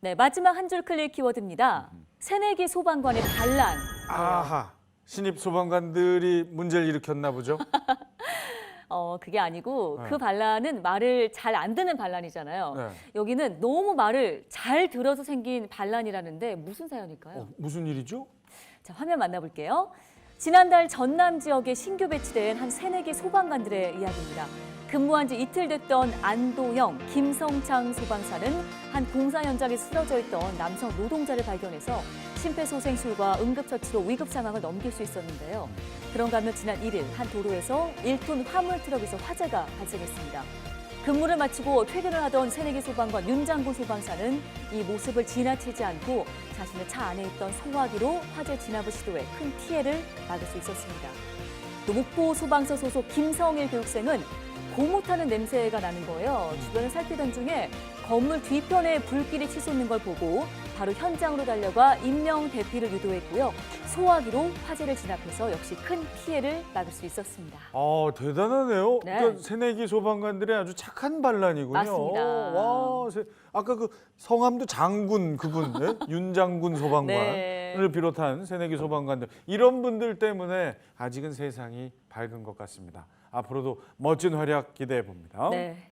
네, 마지막 한 줄 클릭 키워드입니다. 새내기 소방관의 반란. 아하. 신입 소방관들이 문제를 일으켰나 보죠. 어, 그게 아니고 네. 그 반란은 말을 잘 안 듣는 반란이잖아요. 네. 여기는 너무 말을 잘 들어서 생긴 반란이라는데 무슨 사연일까요? 어, 무슨 일이죠? 자, 화면 만나볼게요. 지난달 전남 지역에 신규 배치된 한 새내기 소방관들의 이야기입니다. 근무한 지 이틀 됐던 안도영, 김성창 소방사는 한 공사 현장에 쓰러져 있던 남성 노동자를 발견해서 심폐소생술과 응급처치로 위급 상황을 넘길 수 있었는데요. 그런가 하면 지난 1일 한 도로에서 1톤 화물 트럭에서 화재가 발생했습니다. 근무를 마치고 퇴근을 하던 새내기 소방관 윤장군 소방사는 이 모습을 지나치지 않고 자신의 차 안에 있던 소화기로 화재 진압을 시도해 큰 피해를 막을 수 있었습니다. 또 목포 소방서 소속 김성일 교육생은 고무 타는 냄새가 나는 거예요. 주변을 살피던 중에 건물 뒤편에 불길이 치솟는 걸 보고 바로 현장으로 달려가 인명 대피를 유도했고요. 소화기로 화재를 진압해서 역시 큰 피해를 막을 수 있었습니다. 아 대단하네요. 네. 그러니까 새내기 소방관들의 아주 착한 반란이군요. 맞습니다. 와, 세- 아까 그 성함도 장군 그분, 네? 윤 장군 소방관을 네. 비롯한 새내기 소방관들 이런 분들 때문에 아직은 세상이 밝은 것 같습니다. 앞으로도 멋진 활약 기대해 봅니다. 네.